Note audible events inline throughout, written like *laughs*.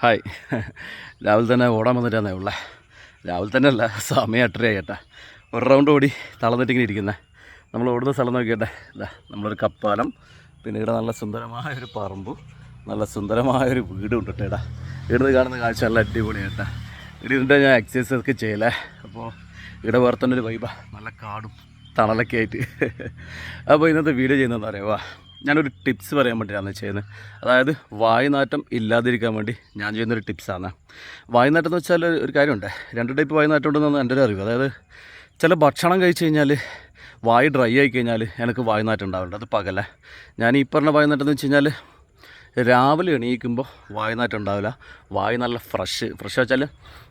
Hi. രാവിലെ തന്നെ ഓടാൻ വന്നിട്ടാന്നേ ഉള്ളേ. രാവിലെ തന്നെ അല്ല സമയം എട്ടരയായി ഒരു റൗണ്ട് ഓടി തളർന്നിട്ടിങ്ങനെ ഇരിക്കുന്നത് നമ്മൾ ഓടുന്ന സ്ഥലം നോക്കിയിട്ടെ ഇതാ നമ്മളൊരു കപ്പാലം പിന്നെ ഇവിടെ നല്ല സുന്ദരമായൊരു പറമ്പ് നല്ല സുന്ദരമായൊരു വീടും ഉണ്ട് കേട്ടോ ഇവിടുന്ന് കാണുന്ന കാഴ്ച നല്ല അടിപൊളി കേട്ടാ. ഇവിടെ ഞാൻ എക്സസൈസ് ഒക്കെ ചെയ്യലേ. അപ്പോൾ ഇവിടെ വേറെ തന്നെ ഒരു വൈബ നല്ല കാടും തണലൊക്കെ ആയിട്ട്. അപ്പോൾ ഇന്നത്തെ വീഡിയോ ചെയ്യുന്നതെന്ന് പറയുക ഞാനൊരു ടിപ്സ് പറയാൻ വേണ്ടിയിട്ടാണ് ചെയ്യുന്നത്. അതായത് വായുനാറ്റം ഇല്ലാതിരിക്കാൻ വേണ്ടി ഞാൻ ചെയ്യുന്നൊരു ടിപ്സാണ്. വായുനാറ്റം എന്ന് വെച്ചാൽ ഒരു കാര്യമുണ്ട്. രണ്ട് ടൈപ്പ് വായുനാറ്റം ഉണ്ടെന്നാണ് എന്റെ ഒരു അറിവ്. അതായത് ചില ഭക്ഷണം കഴിച്ചു കഴിഞ്ഞാൽ വായു ഡ്രൈ ആയി കഴിഞ്ഞാൽ എനിക്ക് വായുനാറ്റം ഉണ്ടാവുന്നുണ്ട് അത് പകല. ഞാൻ ഈ പറഞ്ഞ വായുനാറ്റം എന്ന് വെച്ച് കഴിഞ്ഞാൽ രാവിലെ എണീക്കുമ്പോൾ വായുനാറ്റം ഉണ്ടാവില്ല. വായു നല്ല ഫ്രഷ്. ഫ്രഷ് വെച്ചാൽ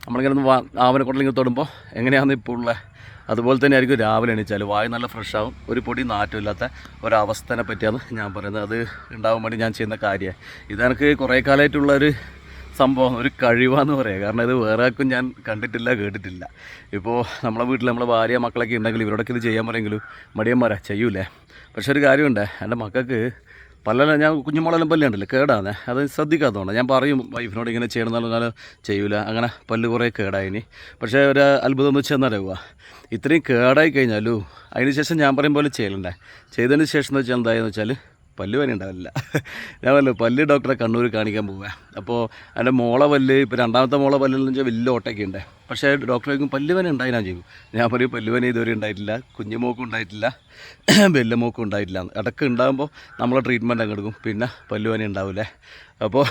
നമ്മളിങ്ങനെ ഒന്ന് വാ ആവനക്കൊണ്ടിലിങ്ങനെ തൊടുമ്പോൾ എങ്ങനെയാണെന്ന് ഇപ്പോൾ ഉള്ള അതുപോലെ തന്നെ ആയിരിക്കും രാവിലെ എണീച്ചാൽ വായു നല്ല ഫ്രഷ് ആവും. ഒരു പൊടി നാറ്റമില്ലാത്ത ഒരവസ്ഥനെ പറ്റിയാണ് ഞാൻ പറയുന്നത്. അത് ഉണ്ടാവാൻ വേണ്ടി ഞാൻ ചെയ്യുന്ന കാര്യമാണ് ഇതെനിക്ക് കുറേ കാലമായിട്ടുള്ള ഒരു സംഭവം ഒരു കഴിവാന്ന് പറയാം. കാരണം ഇത് വേറെ ആർക്കും ഞാൻ കണ്ടിട്ടില്ല കേട്ടിട്ടില്ല. ഇപ്പോൾ നമ്മളെ വീട്ടിൽ നമ്മളെ ഭാര്യ മക്കളൊക്കെ ഉണ്ടെങ്കിൽ ഇവരോടൊക്കെ ഇത് ചെയ്യാൻ പറയുമെങ്കിലും മടിയന്മാരാ ചെയ്യൂലേ? പക്ഷെ ഒരു കാര്യമുണ്ട്. എന്റെ മക്കൾക്ക് പല ഞാൻ കുഞ്ഞുമുളലും പല്ലുണ്ടല്ലോ കേടാണ്. അത് ശ്രദ്ധിക്കാത്തതുകൊണ്ട്. ഞാൻ പറയും വൈഫിനോട് ഇങ്ങനെ ചെയ്യണമെന്ന് പറഞ്ഞാൽ ചെയ്യൂല. അങ്ങനെ പല്ല് കുറേ കേടായിനി പക്ഷേ ഒരു അത്ഭുതം എന്ന് വെച്ചാൽ എന്നറിയുക ഇത്രയും കേടായി കഴിഞ്ഞാലും അതിന് ശേഷം ഞാൻ പറയും പോലെ ചെയ്യലുണ്ടേ? ചെയ്തതിന് ശേഷം എന്ന് വെച്ചാൽ എന്തായെന്ന് വെച്ചാൽ പല്ല് പനി ഉണ്ടാവില്ല. ഞാൻ പറഞ്ഞു പല്ല് ഡോക്ടറെ കണ്ണൂർ കാണിക്കാൻ പോവുക അപ്പോൾ എന്റെ മോളെ പല്ല് ഇപ്പോൾ രണ്ടാമത്തെ മോളെ പല്ലെന്ന് വെച്ചാൽ വലിയ ഓട്ടൊക്കെ ഉണ്ട്. പക്ഷേ ഡോക്ടറേക്കും പല്ല് പല്ലുവേന ഉണ്ടായി? ഞാൻ ചെയ്യും ഞാൻ പറയും പല്ല് പനി ഇതുവരെ ഉണ്ടായിട്ടില്ല. കുഞ്ഞുമോക്കും ഉണ്ടായിട്ടില്ല. *clears throat* വെല്ല മോക്കും ഉണ്ടായിട്ടില്ല. ഇടയ്ക്ക് ഉണ്ടാകുമ്പോൾ നമ്മളെ ട്രീറ്റ്മെന്റ് അങ്ങ് എടുക്കും. പിന്നെ പല്ല് പനി ഉണ്ടാവില്ലേ അപ്പോൾ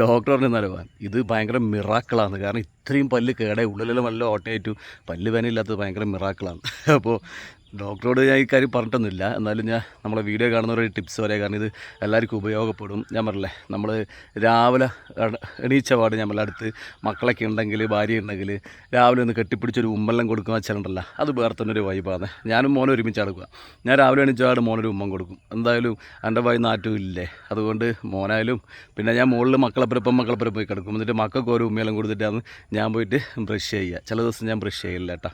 ഡോക്ടർ പറഞ്ഞു നിലവാൻ ഇത് ഭയങ്കര മിറാക്കിളാണ് കാരണം ഇത്രയും പല്ല് കേടായി. ഉള്ളിലെല്ലാം നല്ല ഓട്ടയായിട്ടു. പല്ല് വേനയില്ലാത്തത് ഭയങ്കര മിറാക്കിളാണ് അപ്പോൾ ഡോക്ടറോട് ഞാൻ ഈ കാര്യം പറഞ്ഞിട്ടൊന്നുമില്ല. എന്നാലും ഞാൻ നമ്മളെ വീഡിയോ കാണുന്നവരുടെ ടിപ്സ് പറയാം. കാരണം ഇത് എല്ലാവർക്കും ഉപയോഗപ്പെടും. ഞാൻ പറഞ്ഞില്ലേ നമ്മൾ രാവിലെ എണ- എണീച്ച പാട് നമ്മളെ അടുത്ത് മക്കളൊക്കെ ഉണ്ടെങ്കിൽ ഭാര്യ ഉണ്ടെങ്കിൽ രാവിലെ ഒന്ന് കെട്ടിപ്പിടിച്ചൊരു ഉമ്മെല്ലാം കൊടുക്കുക വെച്ചാലുണ്ടല്ലോ അത് വേറെ തന്നെ ഒരു വൈബാണ് ഞാനും മോനെ ഒരുമിച്ച് അടുക്കുക ഞാൻ രാവിലെ എണീച്ച പാട് മോനൊരു ഉമ്മം കൊടുക്കും. എന്തായാലും എന്റെ വൈ നാറ്റും ഇല്ലേ? അതുകൊണ്ട് മോനായാലും പിന്നെ ഞാൻ മുകളിൽ മക്കളപ്പുരപ്പം മക്കളപ്പുരം പോയി കിടക്കും. എന്നിട്ട് മക്കൾക്ക് ഓരോ ഉമ്മയെല്ലാം കൊടുത്തിട്ടാണ് ഞാൻ പോയിട്ട് ബ്രഷ് ചെയ്യുക. ചില ദിവസം ഞാൻ ബ്രഷ് ചെയ്യില്ല കേട്ടോ.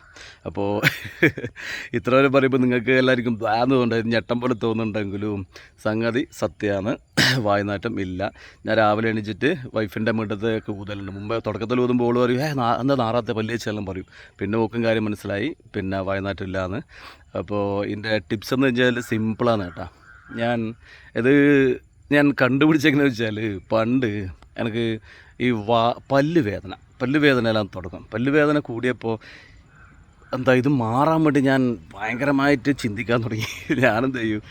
അപ്പോൾ *laughs* ഇത്ര വരെ പറയുമ്പോൾ നിങ്ങൾക്ക് എല്ലാവർക്കും ബ്ലാന്നുകൊണ്ട് ഞെട്ടം പോലെ തോന്നുന്നുണ്ടെങ്കിലും സംഗതി സത്യമാണ് *clears throat* വായനാറ്റം ഇല്ല. ഞാൻ രാവിലെ എണീച്ചിട്ട് വൈഫിന്റെ മുറ്റത്തൊക്കെ ഊതലുണ്ട് മുമ്പ് തുടക്കത്തിൽ ഊതുമ്പോൾ ഓൾ പറയും ഏ അന്ന് നാറാത്ത പല്ലിച്ചെല്ലാം പറയും. പിന്നെ ഓക്കും കാര്യം മനസ്സിലായി. പിന്നെ വായനാറ്റം ഇല്ലാന്ന്. അപ്പോൾ ഇതിന്റെ ടിപ്സ് എന്ന് വെച്ചാൽ സിമ്പിളാണ് കേട്ടോ. ഞാൻ ഇത് ഞാൻ കണ്ടുപിടിച്ചെങ്ങനെ വെച്ചാൽ പണ്ട് എനിക്ക് ഈ വാ പല്ല് വേദന. പല്ല് വേദന എല്ലാം തുടക്കം. പല്ല് വേദന കൂടിയപ്പോൾ എന്താ ഇത് മാറാൻ വേണ്ടി ഞാൻ ഭയങ്കരമായിട്ട് ചിന്തിക്കാൻ തുടങ്ങി. ഞാനെന്ത് ചെയ്യും?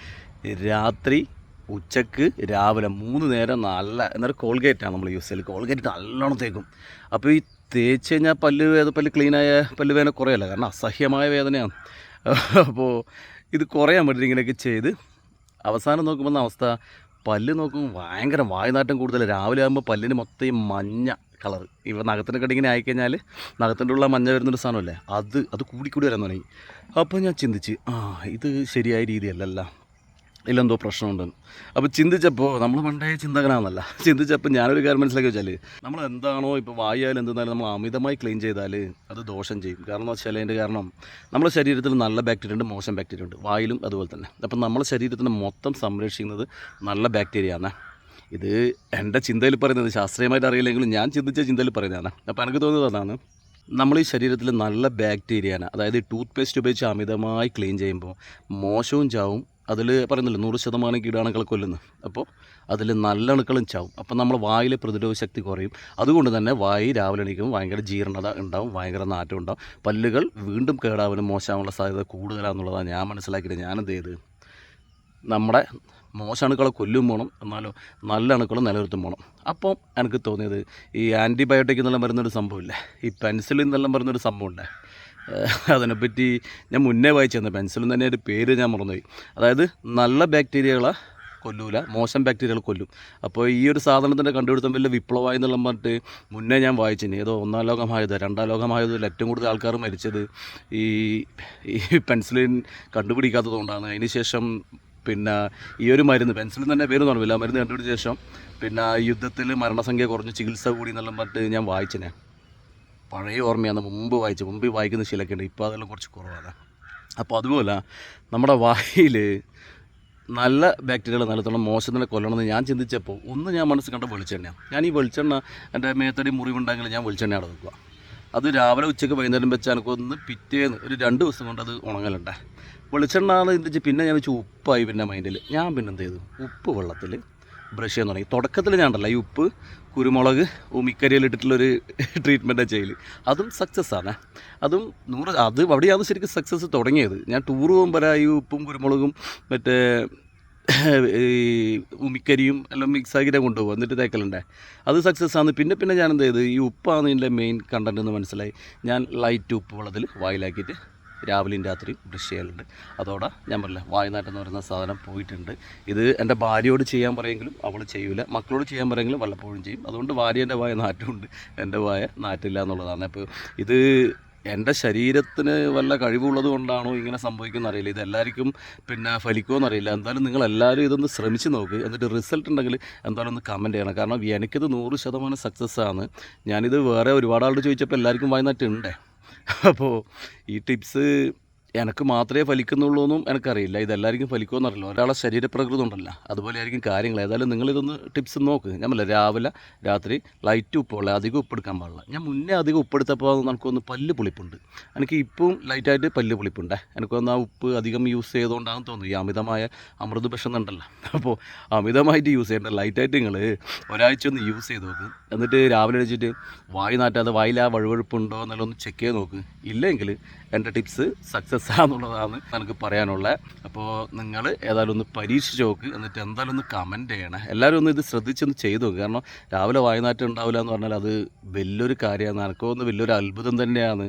രാത്രി ഉച്ചയ്ക്ക് രാവിലെ മൂന്ന് നേരം നല്ല എന്നൊരു കോൾഗേറ്റാണ് നമ്മൾ യൂസ് ചെയ്യൽ കോൾഗേറ്റ് നല്ലോണം തേക്കും. അപ്പോൾ ഈ തേച്ച് കഴിഞ്ഞാൽ പല്ല് വേദ പല്ല് ക്ലീനായ പല്ല് വേദന കുറയല്ല. കാരണം അസഹ്യമായ വേദനയാണ്. അപ്പോൾ ഇത് കുറയാൻ വേണ്ടി ഇങ്ങനെയൊക്കെ ചെയ്ത് അവസാനം നോക്കുമ്പോൾ അവസ്ഥ? പല്ല് നോക്കുമ്പോൾ ഭയങ്കര വായുനാട്ടം കൂടുതൽ രാവിലെ ആകുമ്പോൾ പല്ലിന് മൊത്തം മഞ്ഞ കളർ. ഇവ നഗത്തിന്റെ കടി ഇങ്ങനെ ആയിക്കഴിഞ്ഞാൽ നഖത്തിന്റെ ഉള്ള മഞ്ഞ വരുന്നൊരു സാധനമല്ലേ? അത് അത് കൂടിക്കൂടി വരാൻ തുടങ്ങി. അപ്പോൾ ഞാൻ ചിന്തിച്ച് ആ ഇത് ശരിയായ രീതിയല്ലല്ല. ഇല്ലെന്തോ പ്രശ്നമുണ്ടെന്ന് അപ്പോൾ ചിന്തിച്ചപ്പോൾ നമ്മൾ പണ്ടേ ചിന്തകനാണെന്നല്ല ചിന്തിച്ചപ്പോൾ ഞാനൊരു കാര്യം മനസ്സിലാക്കി വെച്ചാൽ നമ്മൾ എന്താണോ ഇപ്പോൾ വായാലും എന്തെന്നാലും നമ്മൾ അമിതമായി ക്ലീൻ ചെയ്താൽ അത് ദോഷം ചെയ്യും. കാരണം വെച്ചാൽ അതിന്റെ കാരണം നമ്മുടെ ശരീരത്തിൽ നല്ല ബാക്ടീരിയ ഉണ്ട് മോശം ബാക്ടീരിയ ഉണ്ട്. വായിലും അതുപോലെ തന്നെ. അപ്പം നമ്മുടെ ശരീരത്തിന് മൊത്തം സംരക്ഷിക്കുന്നത് നല്ല ബാക്ടീരിയ ആണ്. ഇത് എന്റെ ചിന്തയിൽ പറയുന്നത് ശാസ്ത്രീയമായിട്ട് അറിയില്ലെങ്കിലും ഞാൻ ചിന്തിച്ച ചിന്തയിൽ പറയുന്നതാണ്. അപ്പോൾ എനിക്ക് തോന്നുന്നത് അതാണ് നമ്മൾ ഈ ശരീരത്തിൽ നല്ല ബാക്ടീരിയയാണ് അതായത് ടൂത്ത് പേസ്റ്റ് ഉപയോഗിച്ച് അമിതമായി ക്ലീൻ ചെയ്യുമ്പോൾ മോശവും ചാവും. അതിൽ പറയുന്നില്ല നൂറ് ശതമാനം കീടാണുക്കളെ കൊല്ലുന്നു. അപ്പോൾ അതിൽ നല്ല അണുക്കളും ചാവും. അപ്പോൾ നമ്മൾ വായിലെ പ്രതിരോധ ശക്തി കുറയും. അതുകൊണ്ട് തന്നെ വായി രാവിലെ എണീക്കുമ്പോൾ ഭയങ്കര ജീർണത ഉണ്ടാവും ഭയങ്കര നാറ്റം ഉണ്ടാവും. പല്ലുകൾ വീണ്ടും കേടാവാനും മോശമാവാനുള്ള സാധ്യത കൂടുതലാണെന്നുള്ളതാണ് ഞാൻ മനസ്സിലാക്കിയത്. ഞാനെന്ത് ചെയ്ത് നമ്മുടെ മോശണുക്കളെ കൊല്ലും പോകണം എന്നാലോ നല്ല അണുക്കളെ നിലനിർത്തും പോകണം അപ്പോൾ എനിക്ക് തോന്നിയത് ഈ ആന്റിബയോട്ടിക് എന്നെല്ലാം പറയുന്നൊരു സംഭവമില്ലേ. ഈ പെൻസിലിൻ എന്നെല്ലാം പറയുന്നൊരു സംഭവമുണ്ട്. അതിനെപ്പറ്റി ഞാൻ മുന്നേ വായിച്ചു തന്നെ പെൻസിലിൻ തന്നെ ഒരു പേര് ഞാൻ മറന്നുപോയി. അതായത് നല്ല ബാക്ടീരിയകളെ കൊല്ലൂല മോശം ബാക്ടീരിയകൾ കൊല്ലും. അപ്പോൾ ഈ ഒരു സാധനത്തിന്റെ കണ്ടുപിടുത്തം വലിയ വിപ്ലവമായി എന്നുള്ള പറഞ്ഞിട്ട് മുന്നേ ഞാൻ വായിച്ചിന് ഏതോ ഒന്നാം ലോകമായത് രണ്ടാം ലോകമായത് ഏറ്റവും കൂടുതൽ ആൾക്കാർ മരിച്ചത് ഈ ഈ പെൻസിലിൻ കണ്ടുപിടിക്കാത്തതുകൊണ്ടാണ് കൊണ്ടാണ്. ശേഷം പിന്നെ ഈ ഒരു മരുന്ന് പെൻസിലിൻ തന്നെ പേര് ഓർമ്മയില്ല മരുന്ന് കണ്ടുപിടിച്ച ശേഷം പിന്നെ യുദ്ധത്തിൽ മരണസംഖ്യ കുറഞ്ഞ് ചികിത്സ കൂടി എന്നെല്ലാം പറഞ്ഞിട്ട് ഞാൻ വായിച്ചിനെ പഴയ ഓർമ്മയാണ്. മുമ്പ് വായിച്ചു മുമ്പ് വായിക്കുന്ന ശീലമൊക്കെ ഉണ്ട്. ഇപ്പോൾ അതെല്ലാം കുറച്ച് കുറവാണ്. അപ്പോൾ അതുപോലെ നമ്മുടെ വായിൽ നല്ല ബാക്ടീരിയകൾ നിലത്തോളം മോശത്തിനെ കൊല്ലണമെന്ന് ഞാൻ ചിന്തിച്ചപ്പോൾ ഒന്ന് ഞാൻ മനസ്സിൽ കണ്ട വെളിച്ചെണ്ണയാണ്. ഞാൻ ഈ വെളിച്ചെണ്ണ എന്റെ മേത്തടി മുറിവുണ്ടെങ്കിൽ ഞാൻ വെളിച്ചെണ്ണ അവിടെ വെക്കുക. അത് രാവിലെ ഉച്ചയ്ക്ക് വൈകുന്നേരം വെച്ച് എനിക്കൊന്ന് പിറ്റേന്ന് ഒരു രണ്ട് ദിവസം കൊണ്ട് അത് ഉണങ്ങലുണ്ടേ. വെളിച്ചെണ്ണ എന്ന് ചിന്തിച്ച് പിന്നെ ഞാൻ വെച്ചു ഉപ്പായി പിന്നെ മൈൻഡിൽ ഞാൻ പിന്നെ എന്ത് ചെയ്തു? ഉപ്പ് വെള്ളത്തിൽ ബ്രഷ് ചെയ്യാൻ തുടങ്ങി. തുടക്കത്തിൽ ഞാൻ ഉണ്ടല്ലോ ഈ ഉപ്പ് കുരുമുളക് ഉമിക്കരിയിൽ ഇട്ടിട്ടുള്ളൊരു *laughs* ട്രീറ്റ്മെന്റാണ് ചെയ്യൽ അതും സക്സസ് ആണ്. അതും നൂറ് അത് അവിടെയാണ് ശരിക്കും സക്സസ് തുടങ്ങിയത്. ഞാൻ ടൂർ പോകുമ്പോൾ ഈ ഉപ്പും കുരുമുളകും മറ്റേ *laughs* ഈ ഉമിക്കരിയും എല്ലാം മിക്സ് ആക്കിയിട്ട് കൊണ്ടുപോകും. എന്നിട്ട് തേക്കലുണ്ടേ. അത് സക്സസ് ആണ്. പിന്നെ പിന്നെ ഞാൻ എന്ത് ചെയ്തു? ഈ ഉപ്പാണ് ഇതിന്റെ മെയിൻ കണ്ടന്റ് എന്ന് മനസ്സിലായി. ഞാൻ ലൈറ്റ് ഉപ്പ് വെള്ളത്തിൽ വായിലാക്കിയിട്ട് രാവിലെയും രാത്രിയും ബ്രഷ് ചെയ്യലുണ്ട്. അതോടെ ഞാൻ പറഞ്ഞില്ല വായനാട്ടം എന്ന് പറയുന്ന സാധനം പോയിട്ടുണ്ട്. ഇത് എന്റെ ഭാര്യയോട് ചെയ്യാൻ പറയെങ്കിലും അവൾ ചെയ്യൂല. മക്കളോട് ചെയ്യാൻ പറയെങ്കിലും വല്ലപ്പോഴും ചെയ്യും. അതുകൊണ്ട് ഭാര്യേന്റെ വായ നാറ്റമുണ്ട്. എന്റെ വായ നാറ്റില്ല എന്നുള്ളതാണ്. അപ്പോൾ ഇത് എന്റെ ശരീരത്തിന് വല്ല കഴിവുള്ളത് കൊണ്ടാണോ ഇങ്ങനെ സംഭവിക്കുന്ന അറിയില്ല. ഇത് എല്ലാവർക്കും പിന്നെ ഫലിക്കുമോ എന്നറിയില്ല എന്തായാലും നിങ്ങൾ എല്ലാവരും ഇതൊന്ന് ശ്രമിച്ച് നോക്ക്. എന്നിട്ട് റിസൾട്ട് ഉണ്ടെങ്കിൽ എന്തായാലും ഒന്ന് കമന്റ് ചെയ്യണം. കാരണം എനിക്കിത് നൂറ് ശതമാനം സക്സസ് ആണ്. ഞാനിത് വേറെ ഒരുപാട് ആളോട് ചോദിച്ചപ്പോൾ എല്ലാവർക്കും വായനാറ്റുണ്ടേ അപ്പോൾ ഈ ടിപ്സ് എനിക്ക് മാത്രമേ ഫലിക്കുന്നുള്ളൂ എന്നും എനിക്കറിയില്ല. ഇതെല്ലാവർക്കും ഫലിക്കുമെന്ന് അറിയില്ല. ഒരാളെ ശരീരപ്രകൃതം ഉണ്ടല്ലോ അതുപോലെ ആയിരിക്കും കാര്യങ്ങൾ. ഏതായാലും നിങ്ങളിതൊന്ന് ടിപ്സ് നോക്ക്. പറയില്ല രാവിലെ രാത്രി ലൈറ്റ് ഉപ്പുള്ള അധികം ഉപ്പെടുക്കാൻ പാടില്ല. ഞാൻ മുന്നേ അധികം ഉപ്പെടുത്തപ്പോൾ നമുക്കൊന്ന് പല്ല് പുളിപ്പുണ്ട്. എനിക്ക് ഇപ്പം ലൈറ്റായിട്ട് പല്ല് പുളിപ്പുണ്ട്. എനിക്കൊന്ന് ആ ഉപ്പ് അധികം യൂസ് ചെയ്തുകൊണ്ടാണെന്ന് തോന്നുന്നു. ഈ അമിതമായ അമൃത് ഭക്ഷണമുണ്ടല്ലോ അപ്പോൾ അമിതമായിട്ട് യൂസ് ചെയ്യേണ്ട ലൈറ്റായിട്ട് നിങ്ങൾ ഒരാഴ്ച ഒന്ന് യൂസ് ചെയ്ത് നോക്ക്. എന്നിട്ട് രാവിലെ അടിച്ചിട്ട് വായി നാട്ടാതെ വായിൽ ആ വഴുവഴുപ്പുണ്ടോ എന്നുള്ളതൊന്ന് ചെക്ക് ചെയ്ത് നോക്ക്. ഇല്ലെങ്കിൽ എന്റെ ടിപ്സ് സക്സസ് ആണെന്നുള്ളതാണ് എനിക്ക് പറയാനുള്ളത് അപ്പോൾ നിങ്ങൾ ഏതായാലും ഒന്ന് പരീക്ഷിച്ച് നോക്ക് എന്നിട്ട് എന്തായാലും ഒന്ന് കമന്റ് ചെയ്യണം. എല്ലാവരും ഒന്ന് ഇത് ശ്രദ്ധിച്ചൊന്ന് ചെയ്തു നോക്ക്. കാരണം രാവിലെ വായനാറ്റം ഉണ്ടാവില്ല എന്ന് പറഞ്ഞാൽ അത് വലിയൊരു കാര്യമാണ്. എനിക്കോ ഒന്ന് വലിയൊരു അത്ഭുതം തന്നെയാണ്.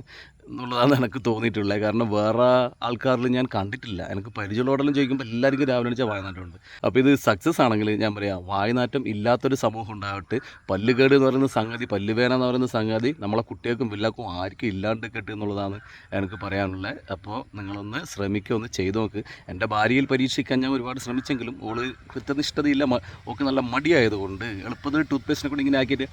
എന്നുള്ളതാണ് എനിക്ക് തോന്നിയിട്ടുള്ളത്. കാരണം വേറെ ആൾക്കാരിൽ ഞാൻ കണ്ടിട്ടില്ല. എനിക്ക് പരിചയമുള്ളവരെല്ലാം ചോദിക്കുമ്പോൾ എല്ലാവർക്കും രാവിലെ വെച്ചാൽ വായനാട്ടമുണ്ട് അപ്പോൾ ഇത് സക്സസ് ആണെങ്കിൽ ഞാൻ പറയാം വായനാറ്റം ഇല്ലാത്തൊരു സമൂഹം ഉണ്ടാവട്ടെ. പല്ലുകേട് എന്ന് പറയുന്ന സംഗതി പല്ലുവേന എന്ന് പറയുന്ന സംഗതി നമ്മളെ കുട്ടികൾക്കും പിള്ളേർക്കും ആർക്കും ഇല്ലാണ്ട് കിട്ടുക എന്നുള്ളതാണ് എനിക്ക് പറയാനുള്ളത് അപ്പോൾ നിങ്ങളൊന്ന് ശ്രമിക്കുക ഒന്ന് ചെയ്തു നോക്ക്. എന്റെ ഭാര്യയിൽ പരീക്ഷിക്കാൻ ഞാൻ ഒരുപാട് ശ്രമിച്ചെങ്കിലും ഓൾ കൃത്യനിഷ്ഠതയില്ല ഓക്ക് നല്ല മടിയായതുകൊണ്ട് എളുപ്പത്തിൽ ടൂത്ത് പേസ്റ്റിനെ കൂടി ഇങ്ങനെ ആക്കിയിട്ട്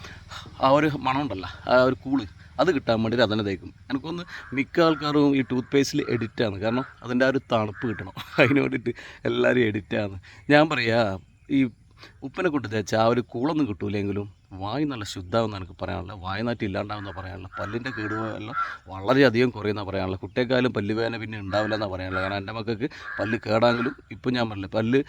ആ ഒരു മണം ഉണ്ടല്ലോ ആ ഒരു കൂൾ അത് കിട്ടാൻ വേണ്ടി അതിനെ തേക്കും. എനിക്കൊന്ന് മിക്ക ആൾക്കാരും ഈ ടൂത്ത് പേസ്റ്റിൽ എഡിറ്റാണ് കാരണം അതിന്റെ ആ ഒരു തണുപ്പ് കിട്ടണം. *laughs* അതിന് വേണ്ടിയിട്ട് എല്ലാവരും എഡിറ്റാണ് ഞാൻ പറയാ ഈ ഉപ്പിനെ കൊണ്ട് തേച്ചാൽ ആ ഒരു കൂളൊന്നും കിട്ടൂലെങ്കിലും വായു നല്ല ശുദ്ധമാകുന്ന എനിക്ക് പറയാനുള്ള വായനാറ്റി ഇല്ലാണ്ടാവുന്ന പറയാനുള്ള പല്ലിന്റെ കേടുവെല്ലാം വളരെയധികം കുറയുന്ന പറയാനുള്ള കുട്ടിയെക്കാളും പല്ലുവേദന പിന്നെ ഉണ്ടാവില്ല എന്നാണ് പറയാനുള്ളത്. കാരണം എന്റെ മക്കൾക്ക് പല്ല് കേടാങ്കിലും ഇപ്പം ഞാൻ പറഞ്ഞില്ല പല്ല്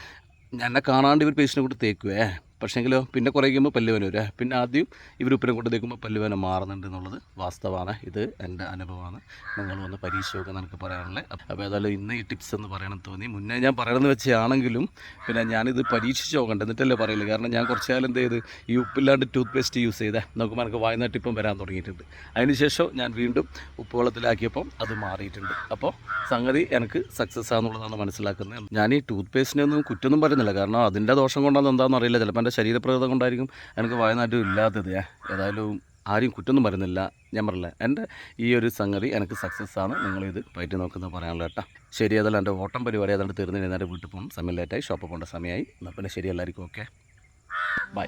എന്നെ കാണാണ്ട് ഇവർ പേസ്റ്റിനെ കൊണ്ട് തേക്കുവേ. പക്ഷേങ്കിലോ പിന്നെ കുറേ കഴിയുമ്പോൾ പല്ല് വേന വരും. പിന്നെ ആദ്യം ഇവർ ഉപ്പിനെ കൊണ്ട് തേക്കുമ്പോൾ പല്ലുവേന മാറുന്നുണ്ട് എന്നുള്ളത് വാസ്തവമാണ് ഇത് എന്റെ അനുഭവമാണ്. നിങ്ങൾ വന്ന് പരീക്ഷയൊക്കെ നമുക്ക് പറയാനുള്ളത് അപ്പോൾ ഏതായാലും ഇന്ന് ഈ ടിപ്സ് എന്ന് പറയണം തോന്നി. മുന്നേ ഞാൻ പറയണമെന്ന് വെച്ചാണെങ്കിലും പിന്നെ ഞാനിത് പരീക്ഷിച്ച് നോക്കണ്ട. എന്നിട്ടല്ലേ പറയില്ല കാരണം ഞാൻ കുറച്ച് കാലം എന്ത് ചെയ്ത്? ഈ ഉപ്പില്ലാണ്ട് ടൂത്ത് പേസ്റ്റ് യൂസ് ചെയ്തേ. നോക്കുമ്പോൾ എനിക്ക് വായന ടിപ്പും വരാൻ തുടങ്ങിയിട്ടുണ്ട്. അതിനുശേഷം ഞാൻ വീണ്ടും ഉപ്പ് വെള്ളത്തിലാക്കിയപ്പം അത് മാറിയിട്ടുണ്ട്. അപ്പോൾ സംഗതി എനിക്ക് സക്സസ് ആണെന്നുള്ളതാണ് മനസ്സിലാക്കുന്നത്. ഞാൻ ഈ ടൂത്ത് പേസ്റ്റിനൊന്നും കുറ്റമൊന്നും പറയുന്നില്ല. കാരണം അതിന്റെ ദോഷം കൊണ്ടാണെന്ന് എന്താണെന്ന് അറിയില്ല. ചിലപ്പോൾ എന്റെ ശരീരപ്രകൃതം കൊണ്ടായിരിക്കും എനിക്ക് വായനാട്ടം ഇല്ലാത്തത്. ഏതായാലും ആരും കുറ്റമൊന്നും വരുന്നില്ല ഞാൻ പറഞ്ഞില്ല എന്റെ ഈ ഒരു സംഗതി എനിക്ക് സക്സസ് ആണ്. നിങ്ങളിത് പറ്റി നോക്കുന്നത് പറയാനുള്ള കേട്ടോ. ശരി അതല്ല എന്റെ ഓട്ടം പരിപാടി അതുകൊണ്ട് തീർന്നു കഴിഞ്ഞാൽ വീട്ടിൽ പോകും സമയം ലേറ്റായി ഷോപ്പിൽ പോകേണ്ട സമയമായി. എന്നാൽ പിന്നെ ശരി എല്ലാവർക്കും ഓക്കെ. ബൈ